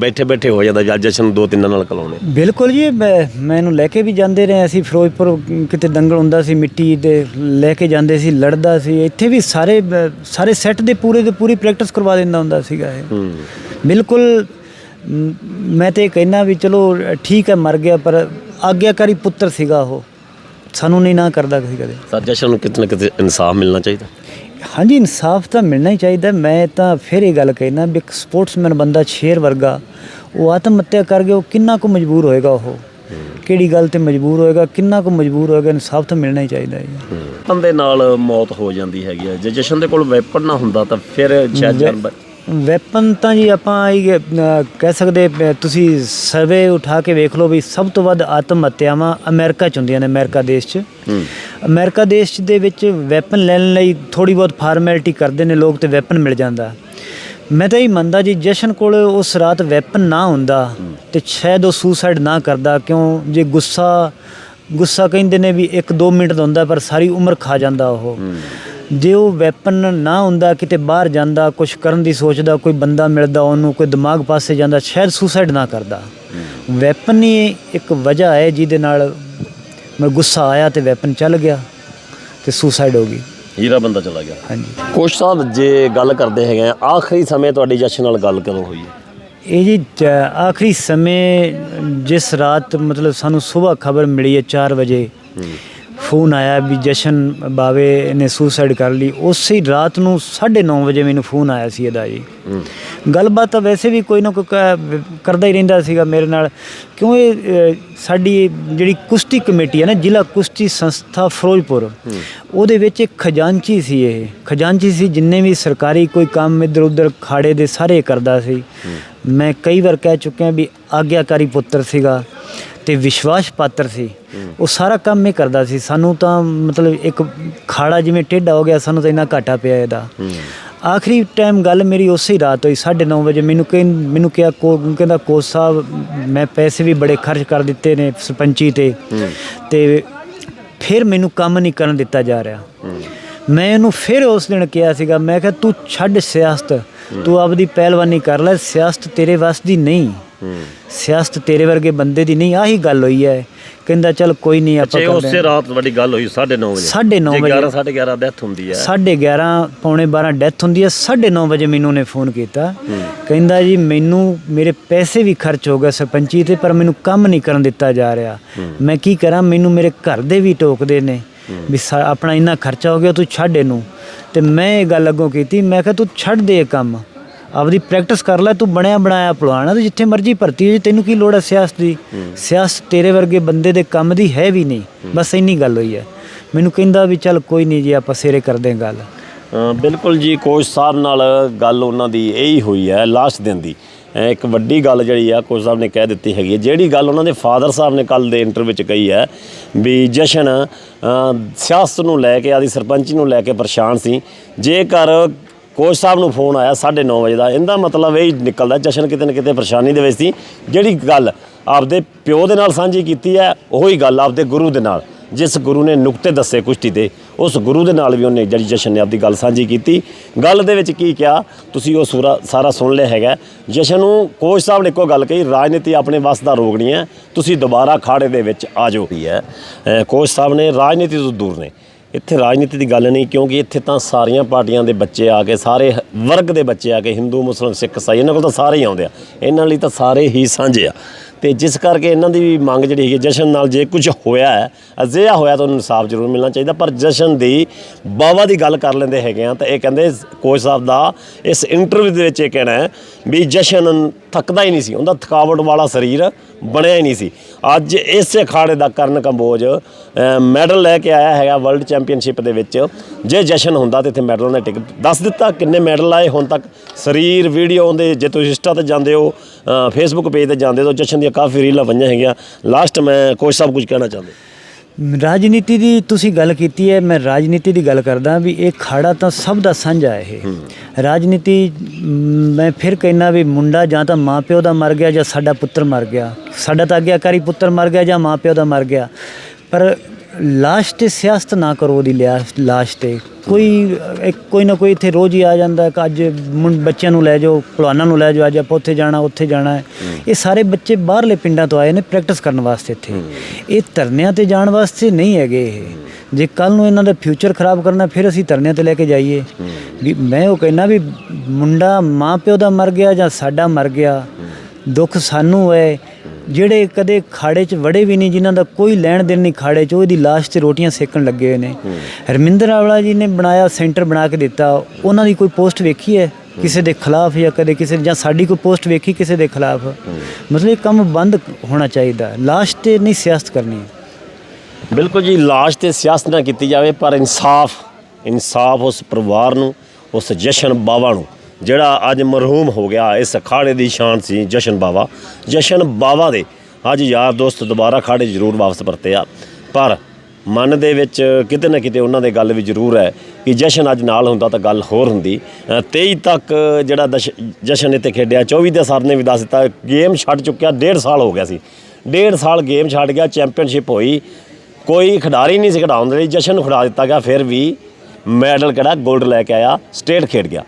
[SPEAKER 1] ਬੈਠੇ ਬੈਠੇ ਹੋ ਜਾਂਦਾ ਜਦ ਜਸ਼ਨ ਦੋ ਤਿੰਨਾਂ ਨਾਲ ਕਲਾਉਣੇ?
[SPEAKER 2] ਬਿਲਕੁਲ ਜੀ ਮੈਂ ਮੈਨੂੰ ਲੈ ਕੇ ਵੀ ਜਾਂਦੇ ਰਹੇ ਅਸੀਂ ਫਿਰੋਜ਼ਪੁਰ ਕਿਤੇ ਦੰਗਲ ਹੁੰਦਾ ਸੀ ਮਿੱਟੀ ਦੇ ਲੈ ਕੇ ਜਾਂਦੇ ਸੀ ਲੜਦਾ ਸੀ। ਇੱਥੇ ਵੀ ਸਾਰੇ ਸਾਰੇ ਸੈੱਟ ਦੇ ਪੂਰੇ ਦੇ ਪੂਰੀ ਪ੍ਰੈਕਟਿਸ ਕਰਵਾ ਦਿੰਦਾ ਹੁੰਦਾ ਸੀਗਾ ਇਹ। ਬਿਲਕੁਲ ਮ, ਮੈਂ ਤੇ ਕਹਿਣਾ ਵੀ ਚਲੋ ਠੀਕ ਹੈ ਮਰ ਗਿਆ ਪਰ ਆਗਿਆਕਾਰੀ ਪੁੱਤਰ ਸੀਗਾ ਉਹ। ਸਾਨੂੰ ਨਹੀਂ ਨਾ ਕਰਦਾ ਸੀ ਕਦੇ।
[SPEAKER 1] ਸਰ ਜਸ਼ਨ ਨੂੰ ਕਿਤੇ ਨਾ ਕਿਤੇ ਇਨਸਾਫ ਮਿਲਣਾ ਚਾਹੀਦਾ?
[SPEAKER 2] ਹਾਂਜੀ ਇਨਸਾਫ ਤਾਂ ਮਿਲਣਾ ਹੀ ਚਾਹੀਦਾ। ਮੈਂ ਤਾਂ ਫਿਰ ਇਹ ਗੱਲ ਕਹਿਣਾ ਵੀ ਇੱਕ ਸਪੋਰਟਸਮੈਨ ਬੰਦਾ ਸ਼ੇਰ ਵਰਗਾ ਉਹ ਆਤਮ ਹੱਤਿਆ ਕਰ ਗਿਆ ਉਹ ਕਿੰਨਾ ਕੁ ਮਜਬੂਰ ਹੋਏਗਾ ਉਹ। ਕਿਹੜੀ ਗੱਲ ਤੇ ਮਜਬੂਰ ਹੋਏਗਾ ਕਿੰਨਾ ਕੁ ਮਜਬੂਰ ਹੋਏਗਾ ਇਨਸਾਫ ਤਾਂ ਮਿਲਣਾ ਹੀ ਚਾਹੀਦਾ ਜੀ।
[SPEAKER 1] ਬੰਦੇ ਨਾਲ ਮੌਤ ਹੋ ਜਾਂਦੀ ਹੈਗੀ ਹੈ ਜੇ ਜਸ਼ਨ ਦੇ ਕੋਲ ਵੈਪਨ ਨਾ ਹੁੰਦਾ ਤਾਂ ਫਿਰ ਬ-
[SPEAKER 2] ਵੈਪਨ ਤਾਂ ਜੀ ਆਪਾਂ ਇਹ ਕਹਿ ਸਕਦੇ ਤੁਸੀਂ ਸਰਵੇ ਉਠਾ ਕੇ ਵੇਖ ਲਓ ਵੀ ਸਭ ਤੋਂ ਵੱਧ ਆਤਮ ਹੱਤਿਆਵਾਂ ਅਮਰੀਕਾ ਚ ਹੁੰਦੀਆਂ ਨੇ ਅਮਰੀਕਾ ਦੇਸ਼ ਚ। ਅਮਰੀਕਾ ਦੇਸ਼ 'ਚ ਦੇ ਵਿੱਚ ਵੈਪਨ ਲੈਣ ਲਈ ਥੋੜੀ ਬਹੁਤ ਫਾਰਮੈਲਿਟੀ ਕਰਦੇ ਨੇ ਲੋਕ ਤੇ ਵੈਪਨ ਮਿਲ ਜਾਂਦਾ। ਮੈਂ ਤਾਂ ਇਹ ਮੰਨਦਾ ਜੀ ਜਸ਼ਨ ਕੋਲ ਉਸ ਰਾਤ ਵੈਪਨ ਨਾ ਹੁੰਦਾ ਤੇ ਸ਼ਾਇਦ ਉਹ ਸੁਸਾਈਡ ਨਾ ਕਰਦਾ ਕਿਉਂ? ਜੇ ਗੁੱਸਾ ਗੁੱਸਾ ਕਹਿੰਦੇ ਨੇ ਵੀ 1-2 ਮਿੰਟ ਦਾ ਹੁੰਦਾ ਪਰ ਸਾਰੀ ਉਮਰ ਖਾ ਜਾਂਦਾ ਉਹ। ਜੇ ਉਹ ਵੈਪਨ ਨਾ ਹੁੰਦਾ ਕਿਤੇ ਬਾਹਰ ਜਾਂਦਾ ਕੁਝ ਕਰਨ ਦੀ ਸੋਚਦਾ ਕੋਈ ਬੰਦਾ ਮਿਲਦਾ ਉਹਨੂੰ ਕੋਈ ਦਿਮਾਗ ਪਾਸੇ ਜਾਂਦਾ ਸ਼ਾਇਦ ਸੁਸਾਈਡ ਨਾ ਕਰਦਾ। ਵੈਪਨ ਹੀ ਇੱਕ ਵਜ੍ਹਾ ਹੈ ਜਿਹਦੇ ਨਾਲ ਮੈਂ ਗੁੱਸਾ ਆਇਆ ਤੇ ਵੈਪਨ ਚੱਲ ਗਿਆ ਤੇ ਸੁਸਾਈਡ ਹੋ ਗਈ।
[SPEAKER 1] ਹੀਰਾ ਬੰਦਾ ਚਲਾ ਗਿਆ।
[SPEAKER 2] ਹਾਂਜੀ।
[SPEAKER 1] ਕੋਚ ਸਾਹਿਬ ਜੇ ਗੱਲ ਕਰਦੇ ਹੈਗੇ ਆ ਆਖਰੀ ਸਮੇਂ ਤੁਹਾਡੀ ਜਸ਼ਨ ਨਾਲ ਗੱਲ ਕਦੋਂ ਹੋਈ? ਹੈ
[SPEAKER 2] ਇਹ ਜੀ ਜ- ਆਖਰੀ ਸਮੇਂ ਜਿਸ ਰਾਤ ਮਤਲਬ ਸਾਨੂੰ ਸਵੇਰ ਖਬਰ ਮਿਲੀ ਹੈ 4 ਵਜੇ ਫੋਨ ਆਇਆ ਵੀ ਜਸ਼ਨ ਬਾਵੇ ਨੇ ਸੁਸਾਈਡ ਕਰ ਲਈ। ਉਸੇ ਰਾਤ ਨੂੰ 9:30 ਵਜੇ ਮੈਨੂੰ ਫੋਨ ਆਇਆ ਸੀ ਇਹਦਾ ਜੀ। ਗੱਲਬਾਤ ਤਾਂ ਵੈਸੇ ਵੀ ਕੋਈ ਨਾ ਕੋਈ ਕਰਦਾ ਹੀ ਰਹਿੰਦਾ ਸੀਗਾ ਮੇਰੇ ਨਾਲ। ਕਿਉਂ ਇਹ ਸਾਡੀ ਜਿਹੜੀ ਕੁਸ਼ਤੀ ਕਮੇਟੀ ਹੈ ਨਾ ਜ਼ਿਲ੍ਹਾ ਕੁਸ਼ਤੀ ਸੰਸਥਾ ਫਿਰੋਜ਼ਪੁਰ ਉਹਦੇ ਵਿੱਚ ਇੱਕ ਖਜ਼ਾਨਚੀ ਸੀ ਇਹ। ਖਜ਼ਾਨਚੀ ਸੀ ਜਿੰਨੇ ਵੀ ਸਰਕਾਰੀ ਕੋਈ ਕੰਮ ਇੱਧਰ ਉੱਧਰ ਖਾੜੇ ਦੇ ਸਾਰੇ ਕਰਦਾ ਸੀ। ਮੈਂ ਕਈ ਵਾਰ ਕਹਿ ਚੁੱਕਿਆ ਵੀ ਆਗਿਆਕਾਰੀ ਪੁੱਤਰ ਸੀਗਾ। ਤੇ ਵਿਸ਼ਵਾਸ ਪਾਤਰ ਸੀ। ਉਹ ਸਾਰਾ ਕੰਮ ਹੀ ਕਰਦਾ ਸੀ। ਸਾਨੂੰ ਤਾਂ ਮਤਲਬ ਇੱਕ ਖਾੜਾ ਜਿਵੇਂ ਟੇਢਾ ਹੋ ਗਿਆ, ਸਾਨੂੰ ਤਾਂ ਇੰਨਾ ਘਾਟਾ ਪਿਆ ਇਹਦਾ। ਆਖਰੀ ਟਾਈਮ ਗੱਲ ਮੇਰੀ ਉਸੇ ਰਾਤ ਹੋਈ 9:30 ਵਜੇ। ਮੈਨੂੰ ਕਹਿੰ, ਮੈਨੂੰ ਕਿਹਾ ਕੋ ਕਹਿੰਦਾ, ਕੋਚ ਸਾਹਿਬ, ਮੈਂ ਪੈਸੇ ਵੀ ਬੜੇ ਖਰਚ ਕਰ ਦਿੱਤੇ ਨੇ ਸਰਪੰਚੀ ਤੇ। ਤੇ ਫਿਰ ਮੈਨੂੰ ਕੰਮ ਨਹੀਂ ਕਰਨ ਦਿੱਤਾ ਜਾ ਰਿਹਾ। ਮੈਂ ਇਹਨੂੰ ਫਿਰ ਉਸ ਦਿਨ ਕਿਹਾ ਸੀਗਾ, ਮੈਂ ਕਿਹਾ, ਤੂੰ ਛੱਡ ਸਿਆਸਤ। ਤੂੰ ਆਪਦੀ ਪਹਿਲਵਾਨੀ ਕਰ ਲੈ। ਸਿਆਸਤ ਤੇਰੇ ਵੱਸ ਦੀ ਨਹੀਂ। ਸਿਆਸਤ ਤੇਰੇ ਵਰਗੇ ਬੰਦੇ ਦੀ ਨਹੀਂ ਆਹੀ ਗੱਲ ਹੋਈ ਹੈ। ਕਹਿੰਦਾ ਚੱਲ ਕੋਈ ਨਹੀਂ ਆਪਾਂ ਕਰਦੇ
[SPEAKER 1] ਉਸੇ ਰਾਤ ਤੁਹਾਡੀ ਗੱਲ ਹੋਈ 9:30 ਵਜੇ?
[SPEAKER 2] ਸਾਢੇ ਨੌ
[SPEAKER 1] ਜੇ
[SPEAKER 2] ਵਜੇ।
[SPEAKER 1] 11 11:30 ਡੈਥ ਹੁੰਦੀ ਹੈ।
[SPEAKER 2] ਸਾਢੇ 11 ਪੌਣੇ 12 ਡੈਥ ਹੁੰਦੀ ਹੈ। 9:30 ਵਜੇ ਮੈਨੂੰ ਉਹਨੇ ਫੋਨ ਕੀਤਾ। ਕਹਿੰਦਾ ਜੀ ਮੈਨੂੰ ਮੇਰੇ ਪੈਸੇ ਵੀ ਖਰਚ ਹੋ ਗਏ ਸਰਪੰਚੀ ਤੇ ਪਰ ਮੈਨੂੰ ਕੰਮ ਨਹੀਂ ਕਰਨ ਦਿੱਤਾ ਜਾ ਰਿਹਾ। ਮੈਂ ਕੀ ਕਰਾਂ? ਮੈਨੂੰ ਮੇਰੇ ਘਰ ਦੇ ਵੀ ਟੋਕਦੇ ਨੇ ਵੀ ਆਪਣਾ ਇੰਨਾ ਖਰਚਾ ਹੋ ਗਿਆ ਤੂੰ ਛੱਡ ਇਹਨੂੰ। ਤੇ ਮੈਂ ਇਹ ਗੱਲ ਅੱਗੋਂ ਕੀਤੀ ਮੈਂ ਕਿਹਾ ਤੂੰ ਛੱਡ ਦੇ ਕੰਮ। ਆਪਦੀ ਪ੍ਰੈਕਟਿਸ ਕਰ ਲੈ ਤੂੰ ਬਣਿਆ ਬਣਾਇਆ ਪਲਵਾਨ ਆ ਤੂੰ ਜਿੱਥੇ ਮਰਜ਼ੀ ਭਰਤੀ ਹੋ ਜਾ ਤੈਨੂੰ ਕੀ ਲੋੜ ਹੈ ਸਿਆਸਤ ਦੀ? ਸਿਆਸਤ ਤੇਰੇ ਵਰਗੇ ਬੰਦੇ ਦੇ ਕੰਮ ਦੀ ਹੈ ਵੀ ਨਹੀਂ। ਬਸ ਇੰਨੀ ਗੱਲ ਹੋਈ ਹੈ ਮੈਨੂੰ ਕਹਿੰਦਾ ਵੀ ਚੱਲ ਕੋਈ ਨਹੀਂ ਜੀ ਆਪਾਂ ਸਵੇਰੇ ਕਰਦੇ ਗੱਲ।
[SPEAKER 1] ਬਿਲਕੁਲ ਜੀ ਕੋਚ ਸਾਹਿਬ ਨਾਲ ਗੱਲ ਉਹਨਾਂ ਦੀ ਇਹੀ ਹੋਈ ਹੈ ਲਾਸਟ ਦਿਨ ਦੀ। ਇੱਕ ਵੱਡੀ ਗੱਲ ਜਿਹੜੀ ਆ ਕੋਚ ਸਾਹਿਬ ਨੇ ਕਹਿ ਦਿੱਤੀ ਹੈਗੀ ਹੈ। ਜਿਹੜੀ ਗੱਲ ਉਹਨਾਂ ਦੇ ਫਾਦਰ ਸਾਹਿਬ ਨੇ ਕੱਲ ਦੇ ਇੰਟਰਵਿਊ ਵਿੱਚ ਕਹੀ ਹੈ ਵੀ ਜਸ਼ਨ ਸਿਆਸਤ ਨੂੰ ਲੈ ਕੇ ਆਦੀ ਸਰਪੰਚੀ ਨੂੰ ਲੈ ਕੇ ਪਰੇਸ਼ਾਨ ਸੀ। ਜੇਕਰ ਕੋਚ ਸਾਹਿਬ ਨੂੰ ਫੋਨ ਆਇਆ 9:30 ਵਜੇ ਦਾ। ਇਹਦਾ ਮਤਲਬ ਇਹ ਨਿਕਲਦਾ ਜਸ਼ਨ ਕਿਤੇ ਨਾ ਕਿਤੇ ਪਰੇਸ਼ਾਨੀ ਦੇ ਵਿੱਚ ਸੀ। ਜਿਹੜੀ ਗੱਲ ਆਪਦੇ ਪਿਓ ਦੇ ਨਾਲ ਸਾਂਝੀ ਕੀਤੀ ਹੈ, ਉਹੀ ਗੱਲ ਆਪਦੇ ਗੁਰੂ ਦੇ ਨਾਲ। ਜਿਸ ਗੁਰੂ ਨੇ ਨੁਕਤੇ ਦੱਸੇ ਕੁਸ਼ਤੀ ਦੇ, ਉਸ ਗੁਰੂ ਦੇ ਨਾਲ ਵੀ ਉਹਨੇ ਜਿਹੜੀ ਜਸ਼ਨ ਨੇ ਆਪਦੀ ਗੱਲ ਸਾਂਝੀ ਕੀਤੀ। ਗੱਲ ਦੇ ਵਿੱਚ ਕੀ ਕਿਹਾ, ਤੁਸੀਂ ਉਹ ਸੂਰਾ ਸਾਰਾ ਸੁਣ ਲਿਆ ਹੈਗਾ। ਜਸ਼ਨ ਨੂੰ ਕੋਚ ਸਾਹਿਬ ਨੇ ਇੱਕੋ ਗੱਲ ਕਹੀ, ਰਾਜਨੀਤੀ ਆਪਣੇ ਵੱਸ ਦਾ ਰੋਗ ਨਹੀਂ ਹੈ, ਤੁਸੀਂ ਦੁਬਾਰਾ ਖਾੜੇ ਦੇ ਵਿੱਚ ਆ ਜਾਓ। ਹੀ ਹੈ ਕੋਚ ਸਾਹਿਬ ਨੇ ਰਾਜਨੀਤੀ ਤੋਂ ਦੂਰ ਨੇ। ਇੱਥੇ ਰਾਜਨੀਤੀ ਦੀ ਗੱਲ ਨਹੀਂ ਕਿਉਂਕਿ ਇੱਥੇ ਤਾਂ ਸਾਰੀਆਂ ਪਾਰਟੀਆਂ ਦੇ ਬੱਚੇ ਆ ਕੇ ਸਾਰੇ ਵਰਗ ਦੇ ਬੱਚੇ ਆ ਕੇ ਹਿੰਦੂ ਮੁਸਲਮਾਨ ਸਿੱਖ ਇਸਾਈ ਇਹਨਾਂ ਕੋਲ ਤਾਂ ਸਾਰੇ ਹੀ ਆਉਂਦੇ ਆ। ਇਹਨਾਂ ਲਈ ਤਾਂ ਸਾਰੇ ਹੀ ਸਾਂਝੇ ਆ। ਤੇ ਜਿਸ ਕਰਕੇ ਇਹਨਾਂ ਦੀ ਵੀ ਮੰਗ ਜਿਹੜੀ ਹੈਗੀ ਹੈ, ਜਸ਼ਨ ਨਾਲ ਜੇ ਕੁਝ ਹੋਇਆ ਹੈ ਅਜਿਹਾ ਹੋਇਆ ਤਾਂ ਉਹਨੂੰ ਇਨਸਾਫ ਜ਼ਰੂਰ ਮਿਲਣਾ ਚਾਹੀਦਾ ਪਰ ਜਸ਼ਨ ਦੀ ਬਾਵਾ ਦੀ ਗੱਲ ਕਰ ਲੈਂਦੇ ਹੈਗੇ ਆ ਤਾਂ ਇਹ ਕਹਿੰਦੇ ਕੋਚ ਸਾਹਿਬ ਦਾ ਇਸ ਇੰਟਰਵਿਊ ਦੇ ਵਿੱਚ ਇਹ ਕਹਿਣਾ ਹੈ ਵੀ ਜਸ਼ਨ ਥੱਕਦਾ ਹੀ ਨਹੀਂ ਸੀ ਉਹਦਾ ਥਕਾਵਟ ਵਾਲਾ ਸਰੀਰ ਬਣਿਆ ਹੀ ਨਹੀਂ ਸੀ। ਅੱਜ ਇਸੇ ਅਖਾੜੇ ਦਾ ਕਰਨ ਕੰਬੋਜ ਮੈਡਲ ਲੈ ਕੇ ਆਇਆ ਹੈਗਾ ਵਰਲਡ ਚੈਂਪੀਅਨਸ਼ਿਪ ਦੇ ਵਿੱਚ। ਜੇ ਜਸ਼ਨ ਹੁੰਦਾ ਤੇ ਇੱਥੇ ਮੈਡਲ ਨੇ ਟਿਕ ਦੱਸ ਦਿੱਤਾ ਕਿੰਨੇ ਮੈਡਲ ਆਏ। ਹੁਣ ਤੱਕ ਸਰੀਰ ਵੀਡੀਓ ਦੇ, ਜੇ ਤੁਸੀਂ ਇੰਸਟਾ ਤੇ ਜਾਂਦੇ ਹੋ ਫੇਸਬੁੱਕ ਪੇਜ ਤੇ ਜਾਂਦੇ ਹੋ ਜਸ਼ਨ ਦੀਆਂ ਕਾਫੀ ਰੀਲਾਂ ਪਈਆਂ ਹੈਗੀਆਂ। ਲਾਸਟ ਮੈਂ ਕੋਚ ਸਾਹਿਬ ਕੁਝ ਕਹਿਣਾ ਚਾਹੁੰਦੇ।
[SPEAKER 2] ਰਾਜਨੀਤੀ ਦੀ ਤੁਸੀਂ ਗੱਲ ਕੀਤੀ ਹੈ ਮੈਂ ਰਾਜਨੀਤੀ ਦੀ ਗੱਲ ਕਰਦਾ ਵੀ ਇਹ ਖਾੜਾ ਤਾਂ ਸਭ ਦਾ ਸਾਂਝਾ ਹੈ ਇਹ। ਰਾਜਨੀਤੀ ਮ, ਫਿਰ ਕਹਿਣਾ ਵੀ ਮੁੰਡਾ ਜਾਂ ਤਾਂ ਮਾਂ ਪਿਓ ਦਾ ਮਰ ਗਿਆ ਜਾਂ ਸਾਡਾ ਪੁੱਤਰ ਮਰ ਗਿਆ। ਸਾਡਾ ਤਾਂ ਆਗਿਆਕਾਰੀ ਪੁੱਤਰ ਮਰ ਗਿਆ ਜਾਂ ਮਾਂ ਪਿਓ ਦਾ ਮਰ ਗਿਆ। ਪਰ ਲਾਸ਼ ਤੇ ਸਿਆਸਤ ਨਾ ਕਰੋ ਉਹਦੀ ਲਿਆ- ਲਾਸ਼ ਤੇ। ਕੋਈ ਇੱਕ ਕੋਈ ਨਾ ਕੋਈ ਇੱਥੇ ਰੋਜ਼ ਹੀ ਆ ਜਾਂਦਾ ਕਿ ਅੱਜ ਮੁੰ- ਬੱਚਿਆਂ ਨੂੰ ਲੈ ਜਾਓ ਭਲਵਾਨਾਂ ਨੂੰ ਲੈ ਜਾਓ ਅੱਜ ਆਪਾਂ ਉੱਥੇ ਜਾਣਾ ਉੱਥੇ ਜਾਣਾ ਹੈ। ਇਹ ਸਾਰੇ ਬੱਚੇ ਬਾਹਰਲੇ ਪਿੰਡਾਂ ਤੋਂ ਆਏ ਨੇ ਪ੍ਰੈਕਟਿਸ ਕਰਨ ਵਾਸਤੇ ਇੱਥੇ। ਇਹ ਧਰਨਿਆਂ ਤੇ ਜਾਣ ਵਾਸਤੇ ਨਹੀਂ ਹੈਗੇ ਇਹ। ਜੇ ਕੱਲ ਨੂੰ ਇਹਨਾਂ ਦਾ ਫਿਊਚਰ ਖਰਾਬ ਕਰਨਾ ਫਿਰ ਅਸੀਂ ਧਰਨਿਆਂ ਤੇ ਲੈ ਕੇ ਜਾਈਏ। ਵੀ ਮੈਂ ਉਹ ਕਹਿਣਾ ਵੀ ਮੁੰਡਾ ਮਾਂ ਪਿਓ ਦਾ ਮਰ ਗਿਆ ਜਾਂ ਸਾਡਾ ਮਰ ਗਿਆ ਦੁੱਖ ਸਾਨੂੰ ਹੈ ਜਿਹੜੇ ਕਦੇ ਖਾੜੇ 'ਚ ਵੜੇ ਵੀ ਨਹੀਂ ਜਿਨ੍ਹਾਂ ਦਾ ਕੋਈ ਲੈਣ ਦੇਣ ਨਹੀਂ ਖਾੜੇ 'ਚ ਉਹਦੀ ਲਾਸ਼ ਤੇ ਰੋਟੀਆਂ ਸੇਕਣ ਲੱਗੇ ਹੋਏ ਨੇ। ਹਰਮਿੰਦਰ ਆਵਲਾ ਜੀ ਨੇ ਬਣਾਇਆ ਸੈਂਟਰ ਬਣਾ ਕੇ ਦਿੱਤਾ। ਉਹਨਾਂ ਦੀ ਕੋਈ ਪੋਸਟ ਵੇਖੀ ਹੈ ਕਿਸੇ ਦੇ ਖਿਲਾਫ ਜਾਂ ਕਦੇ ਕਿਸੇ ਜਾਂ ਸਾਡੀ ਕੋਈ ਪੋਸਟ ਵੇਖੀ ਕਿਸੇ ਦੇ ਖਿਲਾਫ? ਮਤਲਬ ਇਹ ਕੰਮ ਬੰਦ ਹੋਣਾ ਚਾਹੀਦਾ। ਲਾਸ਼ ਤੇ ਨਹੀਂ ਸਿਆਸਤ ਕਰਨੀ
[SPEAKER 1] ਬਿਲਕੁਲ ਜੀ ਲਾਸ਼ ਤੇ ਸਿਆਸਤ ਨਾ ਕੀਤੀ ਜਾਵੇ ਪਰ ਇਨਸਾਫ ਇਨਸਾਫ ਉਸ ਪਰਿਵਾਰ ਨੂੰ ਉਸ ਜਸ਼ਨ ਬਾਵਾ ਨੂੰ। ਜਿਹੜਾ ਅੱਜ ਮਰਹੂਮ ਹੋ ਗਿਆ ਇਸ ਅਖਾੜੇ ਦੀ ਸ਼ਾਨ ਸੀ ਜਸ਼ਨ ਬਾਵਾ। ਜਸ਼ਨ ਬਾਵਾ ਦੇ ਅੱਜ ਯਾਰ ਦੋਸਤ ਦੁਬਾਰਾ ਖਾੜੇ ਜ਼ਰੂਰ ਵਾਪਸ ਪਰਤੇ ਆ। ਪਰ ਮਨ ਦੇ ਵਿੱਚ ਕਿਤੇ ਨਾ ਕਿਤੇ ਉਹਨਾਂ ਦੇ ਗੱਲ ਵੀ ਜ਼ਰੂਰ ਹੈ ਕਿ ਜਸ਼ਨ ਅੱਜ ਨਾਲ ਹੁੰਦਾ ਤਾਂ ਗੱਲ ਹੋਰ ਹੁੰਦੀ। ਅ, 23 ਤੱਕ ਜਿਹੜਾ ਦਸ਼- ਜਸ਼ਨ ਇੱਥੇ ਖੇਡਿਆ 24 ਦੇ ਸਰ ਨੇ ਵੀ ਦੱਸ ਦਿੱਤਾ ਗੇਮ ਛੱਡ ਚੁੱਕਿਆ ਡੇਢ ਸਾਲ ਹੋ ਗਿਆ ਸੀ। ਡੇਢ ਸਾਲ ਗੇਮ ਛੱਡ ਗਿਆ ਚੈਂਪੀਅਨਸ਼ਿਪ ਹੋਈ। ਕੋਈ ਖਿਡਾਰੀ ਨਹੀਂ ਸੀ ਖਿਡਾਉਣ ਦੇ ਲਈ ਜਸ਼ਨ ਨੂੰ ਖਿਡਾ ਦਿੱਤਾ ਗਿਆ ਫਿਰ ਵੀ ਮੈਡਲ ਕਿਹੜਾ 골ਡ ਲੈ ਕੇ ਆਇਆ ਸਟੇਟ ਖੇਡ ਗਿਆ।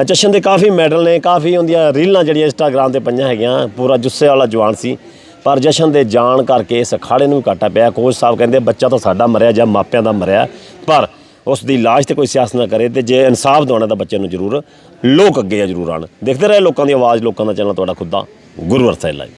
[SPEAKER 1] ਜਸ਼ਨ ਦੇ ਕਾਫੀ ਮੈਡਲ ਨੇ, ਕਾਫੀ ਉਹਦੀਆਂ ਰੀਲਾਂ ਜਿਹੜੀਆਂ ਇੰਸਟਾਗ੍ਰਾਮ ਤੇ ਪਈਆਂ ਹੈਗੀਆਂ, ਪੂਰਾ ਜੁੱਸੇ ਵਾਲਾ ਜਵਾਨ ਸੀ। ਪਰ ਜਸ਼ਨ ਦੇ ਜਾਣ ਕਰਕੇ ਇਸ ਅਖਾੜੇ ਨੂੰ ਵੀ ਘਾਟਾ ਪਿਆ। ਕੋਚ ਸਾਹਿਬ ਕਹਿੰਦੇ, ਬੱਚਾ ਤਾਂ ਸਾਡਾ ਮਰਿਆ ਜਾਂ ਮਾਪਿਆਂ ਦਾ ਮਰਿਆ, ਪਰ ਉਸ ਦੀ ਲਾਸ਼ ਤੇ ਕੋਈ ਸਿਆਸਤ ਨਾ ਕਰੇ ਤੇ ਜੇ ਇਨਸਾਫ ਦਿਵਾਉਣਾ ਤਾਂ ਬੱਚੇ ਨੂੰ ਜ਼ਰੂਰ ਲੋਕ ਅੱਗੇ ਆ ਜ਼ਰੂਰ ਆਣ ਦੇਖਦੇ ਰਹੇ ਲੋਕਾਂ ਦੀ ਆਵਾਜ਼, ਲੋਕਾਂ ਦਾ ਚੈਨਲ, ਤੁਹਾਡਾ ਖੁੱਦਾ ਗੁਰੂ ਅਰਸੈਲਾ ਜੀ